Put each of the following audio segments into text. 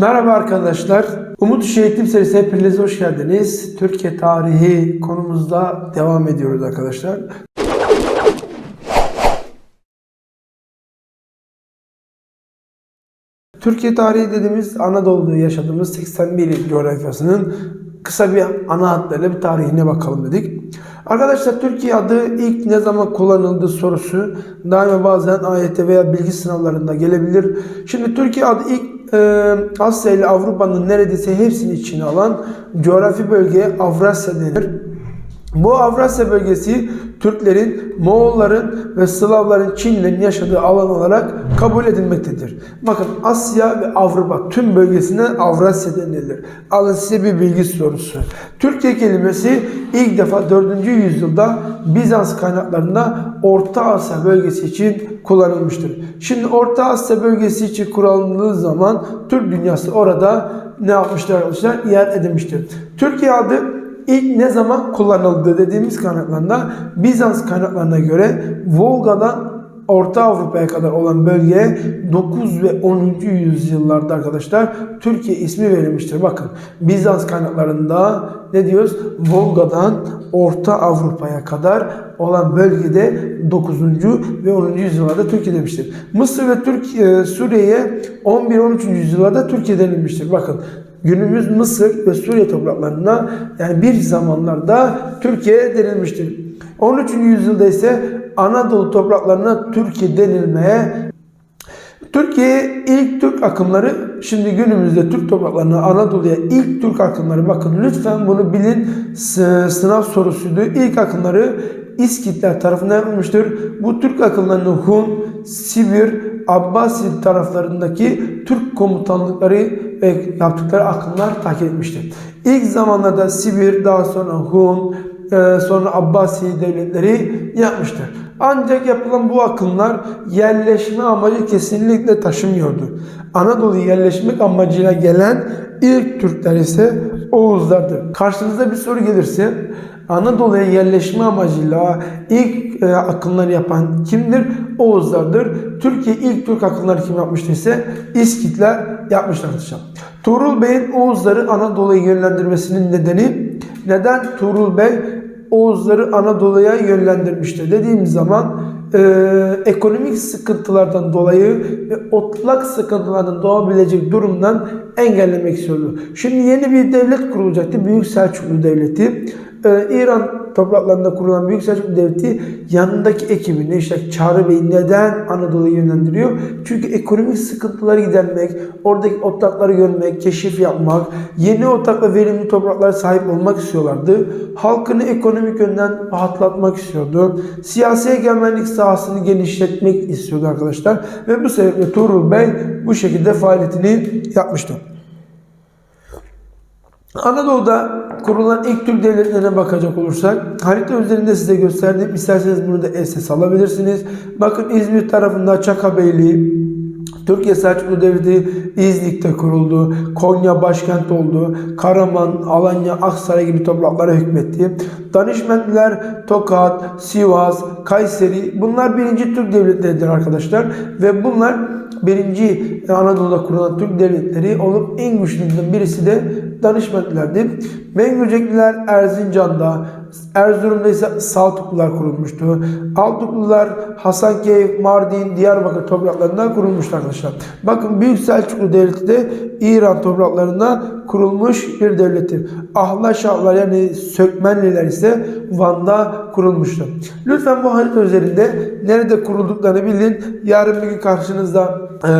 Merhaba arkadaşlar. Umut Işığı Eğitim Serisi hepiniz hoş geldiniz. Türkiye tarihi konumuzda devam ediyoruz arkadaşlar. Türkiye tarihi dediğimiz Anadolu'da yaşadığımız 81 il coğrafyasının kısa bir ana hatlarıyla bir tarihine bakalım dedik. Arkadaşlar Türkiye adı ilk ne zaman kullanıldı sorusu daima bazen AYT veya bilgi sınavlarında gelebilir. Şimdi Türkiye adı ilk Asya ile Avrupa'nın neredeyse hepsini içine alan coğrafi bölgeye Avrasya denir. Bu Avrasya bölgesi Türklerin, Moğolların ve Slavların Çinlerin yaşadığı alan olarak kabul edilmektedir. Bakın Asya ve Avrupa tüm bölgesine Avrasya denilir. Alın size bir bilgi sorusu. Türkiye kelimesi ilk defa 4. yüzyılda Bizans kaynaklarında Orta Asya bölgesi için kullanılmıştır. Şimdi Orta Asya bölgesi için kullanıldığı zaman Türk dünyası orada ne arkadaşlar? Yer edinmiştir. Türkiye adı İlk ne zaman kullanıldı dediğimiz kaynaklarında Bizans kaynaklarına göre Volga'dan Orta Avrupa'ya kadar olan bölgeye 9 ve 10. yüzyıllarda arkadaşlar Türkiye ismi verilmiştir. Bakın Bizans kaynaklarında ne diyoruz? Volga'dan Orta Avrupa'ya kadar olan bölgede 9. ve 10. yüzyıllarda Türkiye demiştir. Mısır ve Türkiye, Suriye'ye 11-13. yüzyıllarda Türkiye denilmiştir. Bakın günümüz Mısır ve Suriye topraklarına yani bir zamanlarda Türkiye denilmiştir. 13. yüzyılda ise Anadolu topraklarına Türkiye denilmeye Türkiye'ye ilk Türk akımları şimdi günümüzde Türk topraklarına Anadolu'ya ilk Türk akımları bakın lütfen bunu bilin sınav sorusuydu. İlk akımları İskitler tarafından yapılmıştır. Bu Türk akımlarını Hun, Sibir, Abbasi taraflarındaki Türk komutanlıkları ve yaptıkları akımlar takip etmiştir. İlk zamanlarda Sibir, daha sonra Hun, e, sonra Abbasi devletleri yapmıştır. Ancak yapılan bu akımlar yerleşme amacı kesinlikle taşımıyordu. Anadolu'ya yerleşmek amacıyla gelen ilk Türkler ise Oğuzlardır. Karşınıza bir soru gelirse Anadolu'ya yerleşme amacıyla ilk e, akımları yapan kimdir? Oğuzlardır. Türkiye ilk Türk akımları kim yapmıştı ise İskitler yapmışlar arkadaşlar. Tuğrul Bey'in Oğuzları Anadolu'ya yönlendirmesinin nedeni neden Tuğrul Bey Oğuzları Anadolu'ya yönlendirmiştir dediğimiz zaman e, ekonomik sıkıntılardan dolayı ve otlak sıkıntılardan doğabilecek durumdan engellemek istiyordu. Şimdi yeni bir devlet kurulacaktı. Büyük Selçuklu Devleti. Ee, İran topraklarında kurulan Büyük Selçuklu Devleti yanındaki ekibini işte Çağrı Bey neden Anadolu'yu yönlendiriyor? Çünkü ekonomik sıkıntıları gidermek, oradaki otlakları görmek, keşif yapmak, yeni otlak ve verimli topraklara sahip olmak istiyorlardı. Halkını ekonomik yönden rahatlatmak istiyordu. Siyasi egemenlik sahasını genişletmek istiyordu arkadaşlar. Ve bu sebeple Tuğrul Bey bu şekilde faaliyetini yapmıştı. Anadolu'da kurulan ilk Türk devletlerine bakacak olursak harita üzerinde size gösterdim. İsterseniz bunu da esas alabilirsiniz. Bakın İzmir tarafında Çakabeyli, Türkiye Selçuklu Devleti İznik'te kuruldu. Konya başkent oldu. Karaman, Alanya, Aksaray gibi topraklara hükmetti. Danişmentliler Tokat, Sivas, Kayseri bunlar birinci Türk devletleridir arkadaşlar. Ve bunlar birinci Anadolu'da kurulan Türk devletleri olup en güçlülerinden birisi de Danışmentlilerdi. Mengücekliler Erzincan'da, Erzurum'da ise Saltuklular kurulmuştu. Altuklular Hasankeyf, Mardin, Diyarbakır topraklarında kurulmuştu arkadaşlar. Bakın Büyük Selçuklu Devleti de İran topraklarında kurulmuş bir devlettir. Ahlaşahlar yani Sökmenliler ise Van'da kurulmuştu. Lütfen bu harita üzerinde nerede kurulduklarını bilin. Yarın bir gün karşınızda e,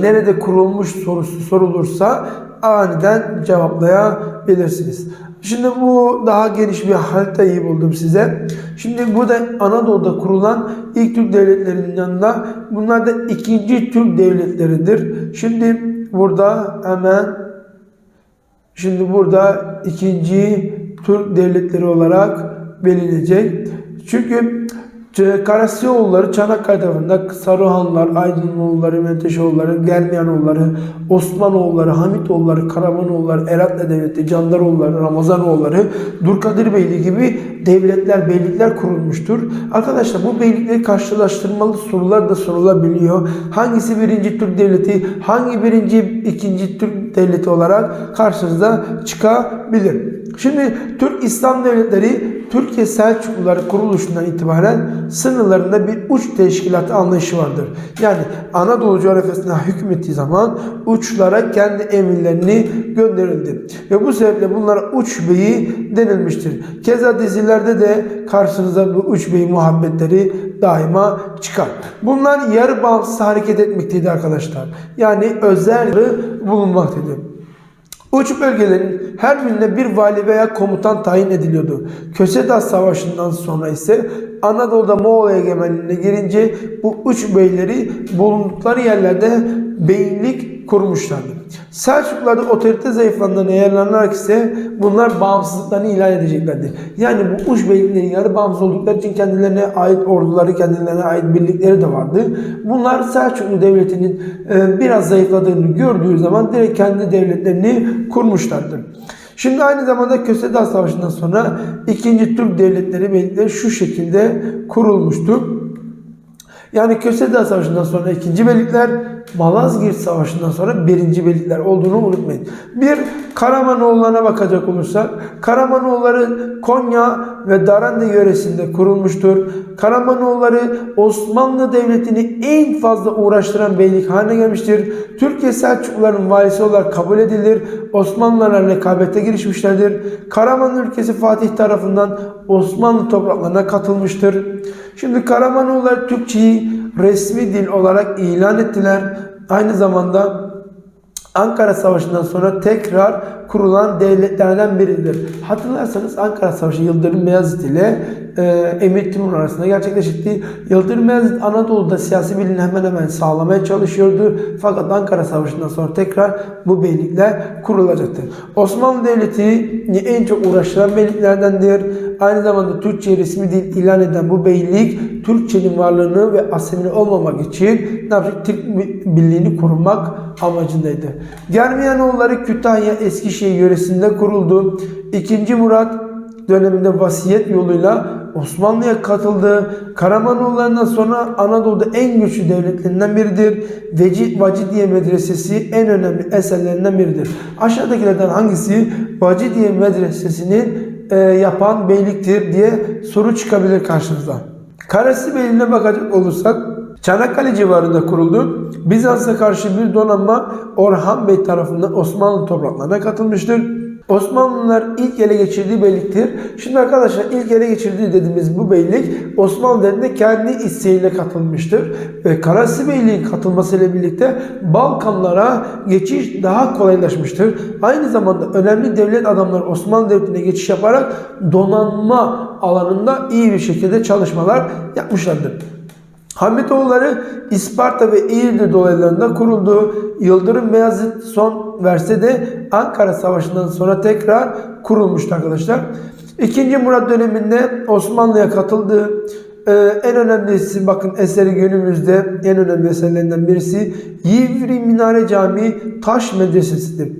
nerede kurulmuş sorusu sorulursa aniden cevaplayabilirsiniz. Şimdi bu daha geniş bir haritayı buldum size. Şimdi burada Anadolu'da kurulan ilk Türk devletlerinin yanında bunlar da ikinci Türk devletleridir. Şimdi burada hemen şimdi burada ikinci Türk devletleri olarak bilinecek. Çünkü Karasyoğulları Çanakkale tarafında Saruhanlar, Aydınoğulları, Menteşoğulları, Germiyanoğulları, Osmanoğulları, Hamitoğulları, Karamanoğulları, Eratlı Devleti, Candaroğulları, Ramazanoğulları, Durkadir Beyliği gibi devletler, beylikler kurulmuştur. Arkadaşlar bu beylikleri karşılaştırmalı sorular da sorulabiliyor. Hangisi birinci Türk devleti, hangi birinci, ikinci Türk devleti olarak karşınıza çıkabilir. Şimdi Türk İslam devletleri Türkiye Selçukluları kuruluşundan itibaren sınırlarında bir uç teşkilatı anlayışı vardır. Yani Anadolu coğrafyasına hükmettiği zaman uçlara kendi emirlerini gönderildi. Ve bu sebeple bunlara uç beyi denilmiştir. Keza dizilerde de karşınıza bu uç beyi muhabbetleri daima çıkar. Bunlar yarı bağımsız hareket etmekteydi arkadaşlar. Yani özel bulunmaktaydı. Uç bölgelerin her birine bir vali veya komutan tayin ediliyordu. Köseda Savaşı'ndan sonra ise Anadolu'da Moğol egemenliğine girince bu uç beyleri bulundukları yerlerde beylik kurmuşlardı. Selçuklularda otorite zayıflandığına yararlanarak ise bunlar bağımsızlıklarını ilan edeceklerdi. Yani bu uç beyliklerin yarı bağımsız oldukları için kendilerine ait orduları, kendilerine ait birlikleri de vardı. Bunlar Selçuklu Devleti'nin e, biraz zayıfladığını gördüğü zaman direkt kendi devletlerini kurmuşlardır. Şimdi aynı zamanda Köseda Savaşı'ndan sonra ikinci Türk devletleri beylikleri şu şekilde kurulmuştur. Yani Köseda Savaşı'ndan sonra ikinci Beylikler, Malazgirt Savaşı'ndan sonra birinci Beylikler olduğunu unutmayın. Bir Karamanoğullarına bakacak olursak, Karamanoğulları Konya ve Darande yöresinde kurulmuştur. Karamanoğulları Osmanlı Devleti'ni en fazla uğraştıran beylik haline gelmiştir. Türkiye Selçukluların valisi olarak kabul edilir. Osmanlılarla rekabete girişmişlerdir. Karaman ülkesi Fatih tarafından Osmanlı topraklarına katılmıştır. Şimdi Karamanoğulları Türkçeyi resmi dil olarak ilan ettiler. Aynı zamanda Ankara Savaşı'ndan sonra tekrar kurulan devletlerden biridir. Hatırlarsanız Ankara Savaşı Yıldırım Beyazıt ile e, Emir Timur arasında gerçekleşti. Yıldırım Beyazıt Anadolu'da siyasi birliğini hemen hemen sağlamaya çalışıyordu. Fakat Ankara Savaşı'ndan sonra tekrar bu beylikler kurulacaktı. Osmanlı Devleti'ni en çok uğraştıran beyliklerdendir. Aynı zamanda Türkçe resmi dil ilan eden bu beylik Türkçenin varlığını ve asimile olmamak için ne? Türk birliğini korumak amacındaydı. Germiyanoğulları Kütahya Eskişehir yöresinde kuruldu. İkinci Murat döneminde vasiyet yoluyla Osmanlı'ya katıldı. Karamanoğullarından sonra Anadolu'da en güçlü devletlerinden biridir. Veci, Vacidiye Medresesi en önemli eserlerinden biridir. Aşağıdakilerden hangisi Vacidiye Medresesi'nin e, yapan beyliktir diye soru çıkabilir karşınıza. Karasi Beyliğine bakacak olursak Çanakkale civarında kuruldu. Bizans'a karşı bir donanma Orhan Bey tarafından Osmanlı topraklarına katılmıştır. Osmanlılar ilk ele geçirdiği beyliktir. Şimdi arkadaşlar ilk ele geçirdiği dediğimiz bu beylik Osmanlı Devleti'ne kendi isteğiyle katılmıştır. Ve Karasi Beyliğin katılmasıyla birlikte Balkanlara geçiş daha kolaylaşmıştır. Aynı zamanda önemli devlet adamları Osmanlı Devleti'ne geçiş yaparak donanma alanında iyi bir şekilde çalışmalar yapmışlardır. Hamitoğulları İsparta ve Eğirdir dolaylarında kuruldu. Yıldırım Beyazıt son verse de Ankara Savaşı'ndan sonra tekrar kurulmuştu arkadaşlar. İkinci Murat döneminde Osmanlı'ya katıldı. Ee, en önemlisi bakın eseri günümüzde en önemli eserlerinden birisi Yivri Minare Camii Taş Medresesi'dir.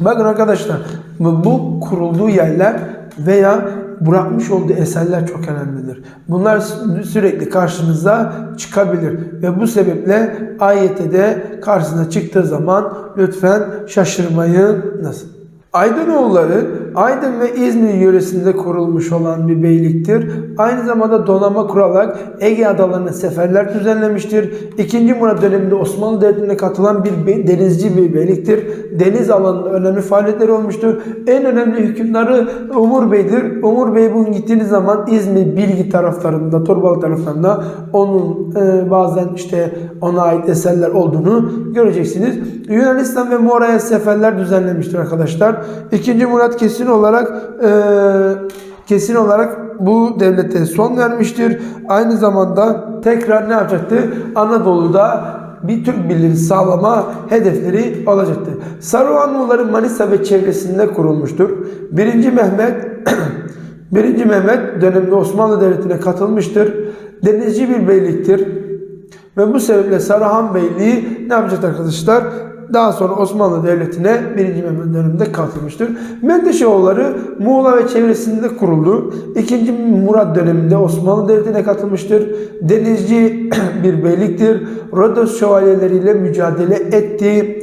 Bakın arkadaşlar bu kurulduğu yerler veya bırakmış olduğu eserler çok önemlidir. Bunlar sürekli karşınıza çıkabilir ve bu sebeple ayette de karşısına çıktığı zaman lütfen şaşırmayınız. Aydınoğulları Aydın ve İzmir yöresinde kurulmuş olan bir beyliktir. Aynı zamanda donanma kurarak Ege adalarına seferler düzenlemiştir. İkinci Murat döneminde Osmanlı Devleti'ne katılan bir denizci bir beyliktir. Deniz alanında önemli faaliyetleri olmuştur. En önemli hükümdarı Umur Bey'dir. Umur Bey bugün gittiğiniz zaman İzmir Bilgi taraflarında, Torbalı taraflarında onun e, bazen işte ona ait eserler olduğunu göreceksiniz. Yunanistan ve Mora'ya seferler düzenlemiştir arkadaşlar. İkinci Murat kesin olarak e, kesin olarak bu devlete son vermiştir. Aynı zamanda tekrar ne yapacaktı? Anadolu'da bir Türk birliği sağlama hedefleri olacaktı. Saruhanlıları Manisa ve çevresinde kurulmuştur. Birinci Mehmet Birinci Mehmet döneminde Osmanlı Devleti'ne katılmıştır. denizci bir beyliktir. Ve bu sebeple Sarıhan Beyliği ne yapacak arkadaşlar? Daha sonra Osmanlı Devleti'ne 1. Mehmet döneminde katılmıştır. Mendeşeoğulları Muğla ve çevresinde kuruldu. 2. Murat döneminde Osmanlı Devleti'ne katılmıştır. Denizci bir beyliktir. Rodos şövalyeleriyle mücadele etti.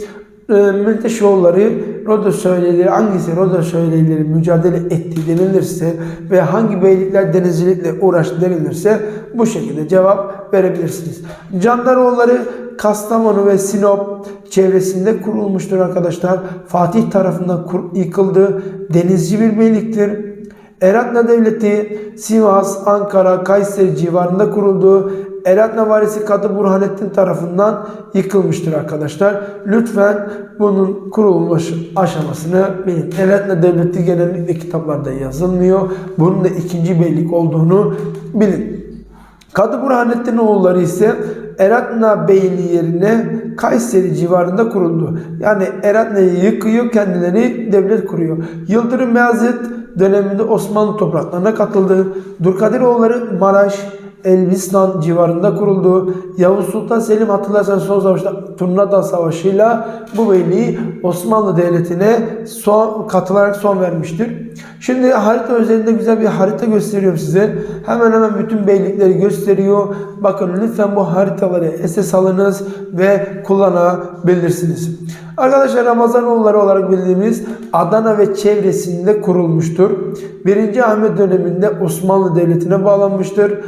E, Menteşoğulları Rodos şövalyeleri hangisi Rodos şövalyeleri mücadele etti denilirse ve hangi beylikler denizcilikle uğraştı denilirse bu şekilde cevap verebilirsiniz. Candaroğulları Kastamonu ve Sinop çevresinde kurulmuştur arkadaşlar. Fatih tarafından kur- yıkıldı. Denizci bir beyliktir. Eratna Devleti Sivas, Ankara, Kayseri civarında kuruldu. Eratna valisi Kadı Burhanettin tarafından yıkılmıştır arkadaşlar. Lütfen bunun kurulmuş aşamasını bilin. Eratna Devleti genellikle kitaplarda yazılmıyor. Bunun da ikinci beylik olduğunu bilin. Kadı Burhanettin oğulları ise Eratna Beyliği yerine Kayseri civarında kuruldu. Yani Eratna'yı yıkıyor, kendileri devlet kuruyor. Yıldırım Beyazıt döneminde Osmanlı topraklarına katıldı. Durkadiroğulları Maraş, Elbistan civarında kuruldu. Yavuz Sultan Selim hatırlarsanız son savaşta Turnada Savaşı'yla bu beyliği Osmanlı Devleti'ne son, katılarak son vermiştir. Şimdi harita üzerinde güzel bir harita gösteriyorum size. Hemen hemen bütün beylikleri gösteriyor. Bakın lütfen bu haritaları esas alınız ve kullanabilirsiniz. Arkadaşlar Ramazanoğulları olarak bildiğimiz Adana ve çevresinde kurulmuştur. 1. Ahmet döneminde Osmanlı Devleti'ne bağlanmıştır.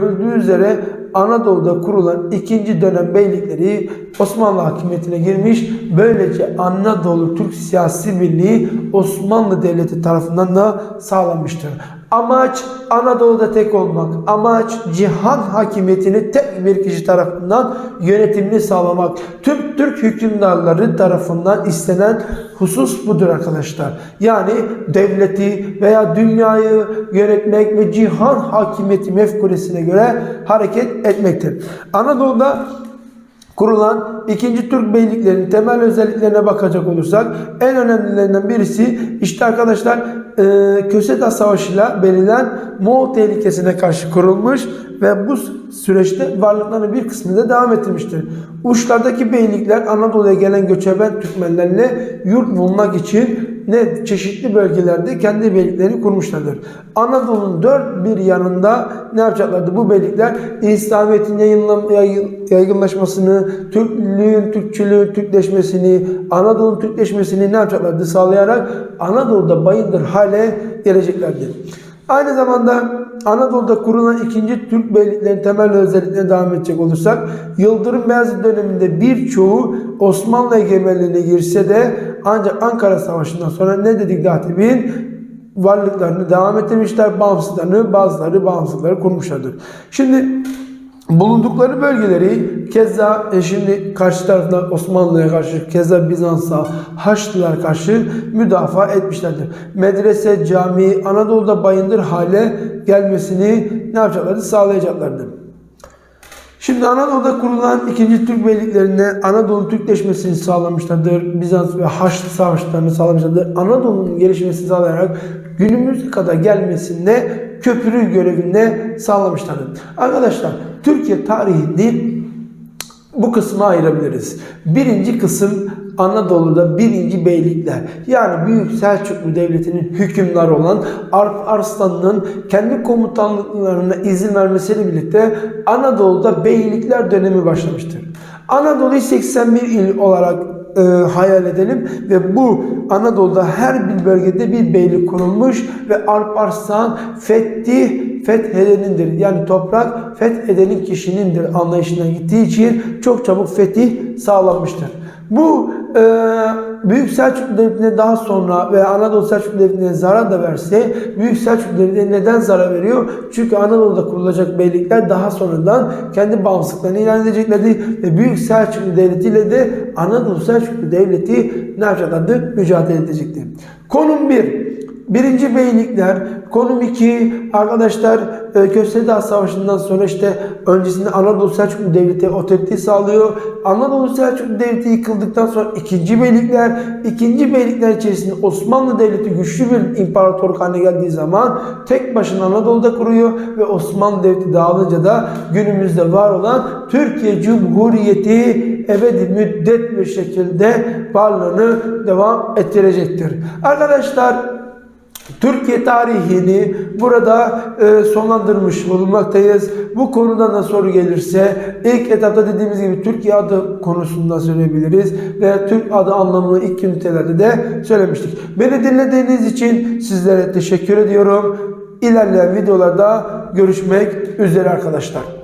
Görüldüğü üzere Anadolu'da kurulan ikinci dönem beylikleri Osmanlı hakimiyetine girmiş. Böylece Anadolu Türk Siyasi Birliği Osmanlı Devleti tarafından da sağlanmıştır. Amaç Anadolu'da tek olmak. Amaç cihan hakimiyetini tek bir kişi tarafından yönetimini sağlamak. Tüm Türk hükümdarları tarafından istenen husus budur arkadaşlar. Yani devleti veya dünyayı yönetmek ve cihan hakimiyeti mefkuresine göre hareket etmektir. Anadolu'da kurulan ikinci Türk beyliklerinin temel özelliklerine bakacak olursak en önemlilerinden birisi işte arkadaşlar e, Köseda Savaşı'yla belirlen Moğol tehlikesine karşı kurulmuş ve bu süreçte varlıklarının bir kısmını da devam ettirmiştir. Uçlardaki beylikler Anadolu'ya gelen göçeben Türkmenlerle yurt bulmak için ne çeşitli bölgelerde kendi beyliklerini kurmuşlardır. Anadolu'nun dört bir yanında ne yapacaklardı? Bu beylikler İslamiyet'in yaygınlaşmasını, Türklüğün, Türkçülüğün Türkleşmesini, Anadolu'nun Türkleşmesini ne yapacaklardı? Sağlayarak Anadolu'da bayındır hale geleceklerdi. Aynı zamanda Anadolu'da kurulan ikinci Türk beyliklerinin temel özelliklerine devam edecek olursak Yıldırım Beyazıt döneminde birçoğu Osmanlı egemenliğine girse de ancak Ankara Savaşı'ndan sonra ne dedik demin varlıklarını devam ettirmişler. Bağımsızlarını bazıları bağımsızlıkları kurmuşlardır. Şimdi bulundukları bölgeleri keza e, şimdi karşı tarafta Osmanlı'ya karşı keza Bizans'a Haçlılar karşı müdafaa etmişlerdir. Medrese, cami Anadolu'da bayındır hale gelmesini ne yapacaklardı? Sağlayacaklardı. Şimdi Anadolu'da kurulan ikinci Türk beyliklerine Anadolu'nun Türkleşmesini sağlamışlardır. Bizans ve Haçlı savaşlarını sağlamışlardır. Anadolu'nun gelişmesini sağlayarak günümüze kadar gelmesinde köprü görevinde sağlamışlardır. Arkadaşlar Türkiye tarihini bu kısma ayırabiliriz. Birinci kısım Anadolu'da birinci beylikler yani Büyük Selçuklu Devleti'nin hükümdarı olan Arp Arslan'ın kendi komutanlıklarına izin vermesiyle birlikte Anadolu'da beylikler dönemi başlamıştır. Anadolu'yu 81 il olarak e, hayal edelim ve bu Anadolu'da her bir bölgede bir beylik kurulmuş ve Alp Arslan fethi fethedenindir. Yani toprak fethedenin kişinindir anlayışına gittiği için çok çabuk fetih sağlanmıştır. Bu e, Büyük Selçuklu Devleti'ne daha sonra ve Anadolu Selçuklu Devleti'ne zarar da verse Büyük Selçuklu Devleti'ne neden zarar veriyor? Çünkü Anadolu'da kurulacak beylikler daha sonradan kendi bağımsızlıklarını ilan edeceklerdi ve Büyük Selçuklu Devleti ile de Anadolu Selçuklu Devleti ne yapacaklardı? Mücadele edecekti. Konum 1. Birinci beylikler, konum 2 arkadaşlar e, Köse Dağı Savaşı'ndan sonra işte öncesinde Anadolu Selçuklu Devleti otoriteyi sağlıyor. Anadolu Selçuklu Devleti yıkıldıktan sonra ikinci beylikler, ikinci beylikler içerisinde Osmanlı Devleti güçlü bir imparatorluk haline geldiği zaman tek başına Anadolu'da kuruyor ve Osmanlı Devleti dağılınca da günümüzde var olan Türkiye Cumhuriyeti ebedi müddet bir şekilde varlığını devam ettirecektir. Arkadaşlar Türkiye tarihini burada e, sonlandırmış bulunmaktayız. Bu konudan da soru gelirse ilk etapta dediğimiz gibi Türkiye adı konusunda söyleyebiliriz ve Türk adı anlamını ilk ünitelerde de söylemiştik. Beni dinlediğiniz için sizlere teşekkür ediyorum. İlerleyen videolarda görüşmek üzere arkadaşlar.